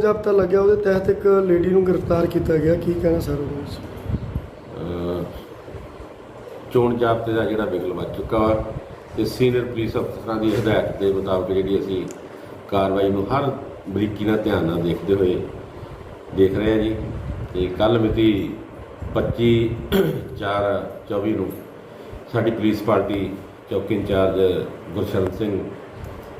ਜਾਬਤਾ ਲੱਗਿਆ, ਉਹਦੇ ਤਹਿਤ ਇੱਕ ਲੇਡੀ ਨੂੰ ਗ੍ਰਿਫਤਾਰ ਕੀਤਾ ਗਿਆ। ਕੀ ਕਹਿਣਾ ਸਰ ਉਹਦੇ ਵਿੱਚ? ਚੋਣ ਜਾਬਤੇ ਦਾ ਜਿਹੜਾ ਬਿਗਲ ਵੱਜ ਚੁੱਕਾ ਵਾ, ਤੇ ਸੀਨੀਅਰ ਪੁਲਿਸ ਅਫਸਰਾਂ ਦੀ ਹਦਾਇਤ ਦੇ ਮੁਤਾਬਕ ਜਿਹੜੀ ਅਸੀਂ ਕਾਰਵਾਈ ਨੂੰ ਹਰ ਬਰੀਕੀ ਨਾਲ ਧਿਆਨ ਨਾਲ ਦੇਖਦੇ ਹੋਏ ਦੇਖ ਰਹੇ ਹਾਂ ਜੀ। ਤੇ ਕੱਲ ਮਿਤੀ 25 4 24 ਨੂੰ ਸਾਡੀ ਪੁਲਿਸ ਪਾਰਟੀ ਚੌਕੀ ਇੰਚਾਰਜ ਗੁਰਸ਼ਰਨ ਸਿੰਘ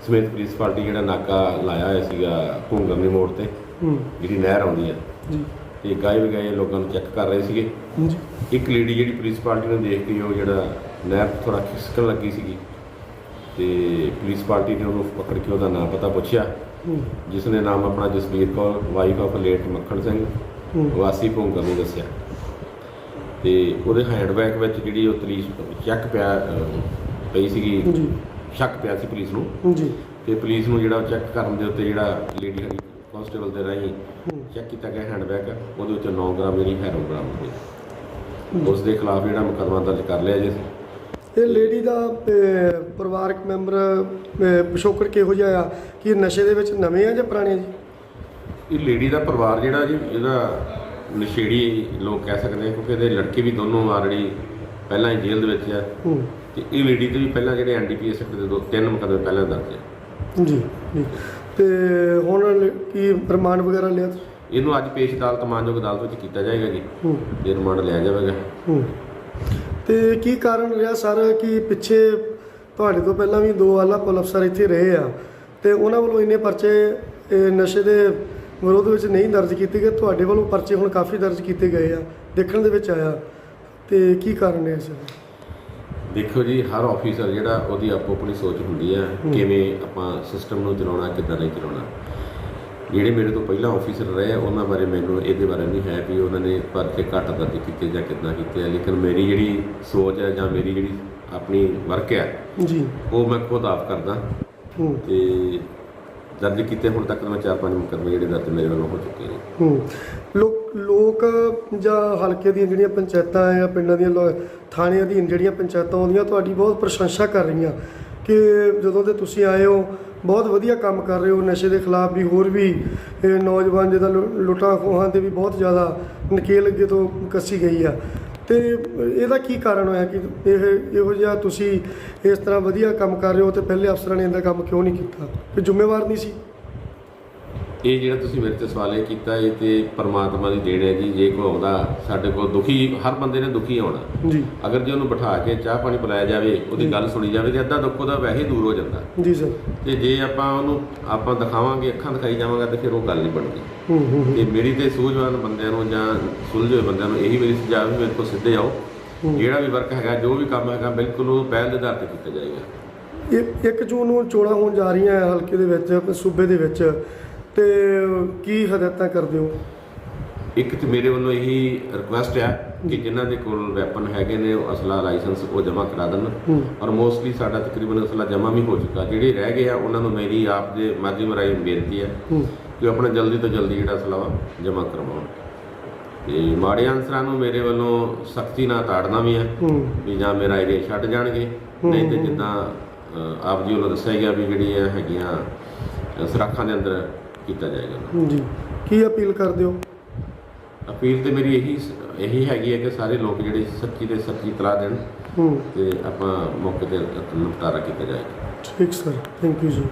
ਸਮੇਤ ਪੁਲਿਸ ਪਾਰਟੀ ਜਿਹੜਾ ਨਾਕਾ ਲਾਇਆ ਹੋਇਆ ਸੀਗਾ ਘੁੰਗਰਨੀ ਮੋੜ ਤੇ ਹੂੰ। ਜਿਹੜੀ ਨਹਿਰ ਆਉਂਦੀ ਹੈ। ਜੀ। ਤੇ ਗਾਇਬ ਗਏ ਲੋਕਾਂ ਨੂੰ ਚੈੱਕ ਕਰ ਰਹੇ ਸੀਗੇ। ਜੀ ਇੱਕ ਲੇਡੀ ਜਿਹੜੀ ਪੁਲਿਸ ਪਾਰਟੀ ਨੂੰ ਦੇਖ ਕੇ ਉਹ ਜਿਹੜਾ ਨਹਿਰ ਥੋੜਾ ਖਿਸਕਣ ਲੱਗੀ ਸੀਗੀ। ਤੇ ਪੁਲਿਸ ਪਾਰਟੀ ਨੇ ਉਹਨੂੰ ਪਕੜ ਕੇ ਉਹਦਾ ਨਾਮ ਪਤਾ ਪੁੱਛਿਆ। ਜਿਸ ਨੇ ਨਾਮ ਆਪਣਾ Jasvir Kaur wife of late Makhan Singh ਵਾਸੀ ਭੋਂਗਰ ਨੂੰ ਦੱਸਿਆ। ਤੇ ਉਹਦੇ ਹੈਂਡਬੈਗ ਵਿੱਚ ਜਿਹੜੀ ਉਹ ਤਰੀਸ ਚੱਕ ਪਿਆ ਪਈ ਸੀਗੀ। ਸ਼ੱਕ ਪਿਆ ਸੀ ਪੁਲਿਸ ਨੂੰ। ਜੀ। ਤੇ ਪੁਲਿਸ ਨੂੰ ਜਿਹੜਾ ਚੈੱਕ ਕਰਨ ਦੇ ਉੱਤੇ ਜਿਹੜਾ ਲੇਡੀ ਕਾਂਸਟੇਬਲ ਦੇ ਰਾਹੀਂ ਚੈੱਕ ਕੀਤਾ ਗਿਆ ਹੈਂਡਬੈਗ ਉਹਦੇ ਵਿੱਚ 9 ਗ੍ਰਾਮ ਜਿਹੜੀ ਹੈਰੋਨ ਬਰਾਮਦ ਹੋਈ। ਉਸ ਦੇ ਖਿਲਾਫ ਜਿਹੜਾ ਮੁਕੱਦਮਾ ਦਰਜ ਕਰ ਲਿਆ ਜੀ ਇਹ ਲੇਡੀ ਦਾ ਪਰਿਵਾਰਕ ਮੈਂਬਰ ਪਿਛੋਕੜ ਕਿਹੋ ਜਿਹਾ ਆ? ਕਿ ਨਸ਼ੇ ਦੇ ਵਿੱਚ ਨਵੇਂ ਆ ਜਾਂ ਪੁਰਾਣੇ ਜੀ? ਇਹ ਲੇਡੀ ਦਾ ਪਰਿਵਾਰ ਜਿਹੜਾ ਜੀ ਇਹਦਾ ਨਸ਼ੇੜੀ ਲੋਕ ਕਹਿ ਸਕਦੇ ਆ ਕਿਉਂਕਿ ਇਹਦੇ ਲੜਕੇ ਵੀ ਦੋਨੋਂ ਆਲਰੇਡੀ ਪਹਿਲਾਂ ਹੀ ਜੇਲ੍ਹ ਦੇ ਵਿੱਚ ਆ। ਹੂੰ। ਤੇ ਇਹ ਲੇਡੀ ਤੇ ਵੀ ਪਹਿਲਾਂ ਜਿਹੜੇ ਐਨਡੀਪੀਐਸ ਦੇ ਦੋ ਤਿੰਨ ਮੁਕੱਦਮੇ ਪਹਿਲਾਂ ਦਰਜ ਆ। ਜੀ ਜੀ। ਤੇ ਹੁਣ ਲ- ਕੀ ਰਿਮਾਂਡ ਵਗੈਰਾ ਲਿਆ ਤੁਸੀਂ? ਇਹਨੂੰ ਅੱਜ ਪੇਸ਼ ਅਦਾਲਤ ਮਾਨਯੋਗ ਅਦਾਲਤ ਵਿੱਚ ਕੀਤਾ ਜਾਏਗਾ ਜੀ। ਹੂੰ। ਰਿਮਾਂਡ ਲਿਆ ਜਾਵੇਗਾ। ਹੂੰ। ਤੇ ਕੀ ਕਾਰਨ ਰਿਹਾ ਸਰ ਕਿ ਪਿੱਛੇ ਤੁਹਾਡੇ ਤੋਂ ਪਹਿਲਾਂ ਵੀ ਦੋ ਆਲਾ ਪੁਲ ਅਫਸਰ ਇੱਥੇ ਰਹੇ ਆ ਤੇ ਉਹਨਾਂ ਵੱਲੋਂ ਇੰਨੇ ਪਰਚੇ ਇਹ ਨਸ਼ੇ ਦੇ ਵਿਰੋਧ ਵਿੱਚ ਨਹੀਂ ਦਰਜ ਕੀਤੇ ਗਏ? ਤੁਹਾਡੇ ਵੱਲੋਂ ਪਰਚੇ ਹੁਣ ਕਾਫੀ ਦਰਜ ਕੀਤੇ ਗਏ ਆ ਦੇਖਣ ਦੇ ਵਿੱਚ ਆਇਆ। ਤੇ ਕੀ ਕਾਰਨ ਹੈ ਇਸ ਦਾ? ਦੇਖੋ ਜੀ ਹਰ ਆਫੀਸਰ ਜਿਹੜਾ ਉਹਦੀ ਆਪੋ ਆਪਣੀ ਸੋਚ ਹੁੰਦੀ ਹੈ। ਕਿਵੇਂ ਆਪਾਂ ਸਿਸਟਮ ਨੂੰ ਚਲਾਉਣਾ ਕਿੱਦਾਂ ਨਹੀਂ ਚਲਾਉਣਾ। ਜਿਹੜੇ ਮੇਰੇ ਤੋਂ ਪਹਿਲਾਂ ਆਫੀਸਰ ਰਹੇ ਉਹਨਾਂ ਬਾਰੇ ਮੈਨੂੰ ਇਹਦੇ ਬਾਰੇ ਨਹੀਂ ਹੈ ਵੀ ਉਹਨਾਂ ਨੇ ਪਰਚੇ ਘੱਟ ਦਰਜ ਕੀਤੇ ਜਾਂ ਕਿੱਦਾਂ ਕੀਤੇ ਆ ਲੇਕਿਨ ਮੇਰੀ ਜਿਹੜੀ ਸੋਚ ਹੈ ਜਾਂ ਮੇਰੀ ਜਿਹੜੀ ਆਪਣੀ ਵਰਕ ਹੈ ਜੀ। ਉਹ ਮੈਂ ਖੁਦ ਆਪ ਕਰਦਾ। ਤੇ ਦਰਜ ਕੀਤੇ ਹੁਣ ਤੱਕ ਮੈਂ ਚਾਰ ਪੰਜ ਮੁਕੱਦਮੇ ਜਿਹੜੇ ਦਰਜ ਮੇਰੇ ਵੱਲੋਂ ਹੋ ਚੁੱਕੇ ਨੇ। ਹੂੰ। ਲੋਕ ਲੋਕ ਜਾਂ ਹਲਕੇ ਦੀਆਂ ਜਿਹੜੀਆਂ ਪੰਚਾਇਤਾਂ ਆ ਪਿੰਡਾਂ ਦੀਆਂ ਲੋ- ਥਾਣੇ ਅਧੀਨ ਜਿਹੜੀਆਂ ਪੰਚਾਇਤਾਂ ਆਉਂਦੀਆਂ, ਤੁਹਾਡੀ ਬਹੁਤ ਪ੍ਰਸ਼ੰਸਾ ਕਰ ਰਹੀਆਂ ਕਿ ਜਦੋਂ ਦੇ ਤੁਸੀਂ ਆਏ ਹੋ, ਬਹੁਤ ਵਧੀਆ ਕੰਮ ਕਰ ਰਹੇ ਹੋ, ਨਸ਼ੇ ਦੇ ਖਿਲਾਫ ਵੀ, ਹੋਰ ਵੀ, ਇਹ ਨੌਜਵਾਨ ਜਿਹਦਾ ਲੁੱਟਾਂ ਖੋਹਾਂ ਤੇ ਵੀ ਬਹੁਤ ਜ਼ਿਆਦਾ ਨਕੇਲ ਅੱਗੇ ਤੋਂ ਕੱਸੀ ਗਈ ਆ। ਤੇ ਇਹਦਾ ਕੀ ਕਾਰਨ ਹੋਇਆ ਕਿ ਇਹ ਇਹੋ ਜਿਹਾ ਤੁਸੀਂ ਇਸ ਤਰ੍ਹਾਂ ਵਧੀਆ ਕੰਮ ਕਰ ਰਹੇ ਹੋ ਤੇ ਪਹਿਲੇ ਅਫਸਰਾਂ ਨੇ ਇਹਦਾ ਕੰਮ ਕਿਉਂ ਨਹੀਂ ਕੀਤਾ? ਕਿ ਜ਼ਿੰਮੇਵਾਰ ਨਹੀਂ ਸੀ? ਇਹ ਜਿਹੜਾ ਤੁਸੀਂ ਮੇਰੇ ਤੇ ਸਵਾਲ ਇਹ ਕੀਤਾ ਇਹ ਤੇ ਪਰਮਾਤਮਾ ਦੀ ਦੇਣ ਹੈ ਜੀ ਜੇ ਕੋਈ ਆਉਂਦਾ ਸਾਡੇ ਕੋਲ ਦੁਖੀ ਹਰ ਬੰਦੇ ਨੇ ਦੁਖੀ ਆਉਣਾ। ਜੀ। ਅਗਰ ਜੇ ਉਹਨੂੰ ਬਿਠਾ ਕੇ ਚਾਹ ਪਾਣੀ ਪਿਲਾਇਆ ਜਾਵੇ ਉਹਦੀ ਗੱਲ ਸੁਣੀ ਜਾਵੇ ਤੇ ਅੱਧਾ ਦੁੱਖ ਉਹਦਾ ਵੈਸੇ ਦੂਰ ਹੋ ਜਾਂਦਾ। ਜੀ ਸਰ। ਤੇ ਜੇ ਆਪਾਂ ਉਹਨੂੰ ਆਪਾਂ ਦਿਖਾਵਾਂਗੇ ਅੱਖਾਂ ਦਿਖਾਈ ਜਾਵਾਂਗੇ ਤੇ ਫਿਰ ਉਹ ਗੱਲ ਨਹੀਂ ਬਣਦੀ। ਹੂੰ ਹੂੰ। ਤੇ ਮੇਰੀ ਤੇ ਸੂਝਵਾਨ ਬੰਦਿਆਂ ਨੂੰ ਜਾਂ ਸੁਲਝੇ ਹੋਏ ਬੰਦਿਆਂ ਨੂੰ ਇਹੀ ਮੇਰੀ ਸੁਝਾਅ ਵੀ ਮੇਰੇ ਕੋਲ ਸਿੱਧੇ ਆਓ। ਜਿਹੜਾ ਵੀ ਵਰਕ ਹੈਗਾ ਜੋ ਵੀ ਕੰਮ ਹੈਗਾ ਬਿਲਕੁਲ ਉਹ ਪਹਿਲ ਦੇ ਆਧਾਰ ਤੇ ਕੀਤਾ ਜਾਏਗਾ। ਇੱਕ ਇੱਕ ਜੂਨ ਨੂੰ ਚੋਣਾਂ ਹੋਣ ਜਾ ਰਹੀਆਂ ਹਲਕੇ ਦੇ ਵਿੱਚ ਸੂਬੇ ਦੇ ਵਿੱਚ। ਤੇ ਕੀ ਹਦਾਇਤਾਂ ਕਰਦੇ ਹੋ? ਇੱਕ ਤੇ ਮੇਰੇ ਵੱਲੋਂ ਇਹੀ ਰਿਕੁਐਸਟ ਹੈ ਕਿ ਜਿਨ੍ਹਾਂ ਦੇ ਕੋਲ ਵੈਪਨ ਹੈਗੇ ਨੇ ਉਹ ਅਸਲਾ ਲਾਇਸੈਂਸ ਉਹ ਜਮ੍ਹਾਂ ਕਰਾ ਦੇਣ। ਔਰ ਮੋਸਟਲੀ ਸਾਡਾ ਤਕਰੀਬਨ ਅਸਲਾ ਜਮ੍ਹਾਂ ਵੀ ਹੋ ਚੁੱਕਾ। ਜਿਹੜੇ ਰਹਿ ਗਏ ਆ ਉਹਨਾਂ ਨੂੰ ਮੇਰੀ ਆਪ ਦੇ ਮਾਧਿਅਮ ਰਾਹੀਂ ਬੇਨਤੀ ਹੈ। ਕਿ ਆਪਣਾ ਜਲਦੀ ਤੋਂ ਜਲਦੀ ਜਿਹੜਾ ਅਸਲਾ ਜਮ੍ਹਾਂ ਕਰਵਾਉਣ। ਤੇ ਮਾੜੇ ਅਨਸਰਾਂ ਨੂੰ ਮੇਰੇ ਵੱਲੋਂ ਸਖਤੀ ਨਾਲ ਤਾੜਨਾ ਵੀ ਹੈ। ਵੀ ਜਾਂ ਮੇਰਾ ਏਰੀਆ ਛੱਡ ਜਾਣਗੇ। ਨਹੀਂ ਤੇ ਜਿੱਦਾਂ ਆਪ ਜੀ ਵੱਲੋਂ ਦੱਸਿਆ ਗਿਆ ਵੀ ਜਿਹੜੀਆਂ ਹੈਗੀਆਂ ਸੁਰੱਖਾਂ ਦੇ ਅੰਦਰ ਕੀਤਾ ਜਾਏਗਾ। ਜੀ ਕੀ ਅਪੀਲ ਕਰਦੇ ਹੋ? ਅਪੀਲ ਤੇ ਮੇਰੀ ਇਹੀ ਇਹੀ ਹੈਗੀ ਹੈ ਕਿ ਸਾਰੇ ਲੋਕ ਜਿਹੜੇ ਸੱਚੀ ਤੇ ਸੱਚੀ ਤਲਾਹ ਦੇਣ ਹੂੰ। ਤੇ ਆਪਾਂ ਮੌਕੇ ਤੇ ਨਿਪਟਾਰਾ ਕੀਤਾ ਜਾਏਗਾ। ਠੀਕ ਸਰ ਥੈਂਕ ਯੂ ਜੀ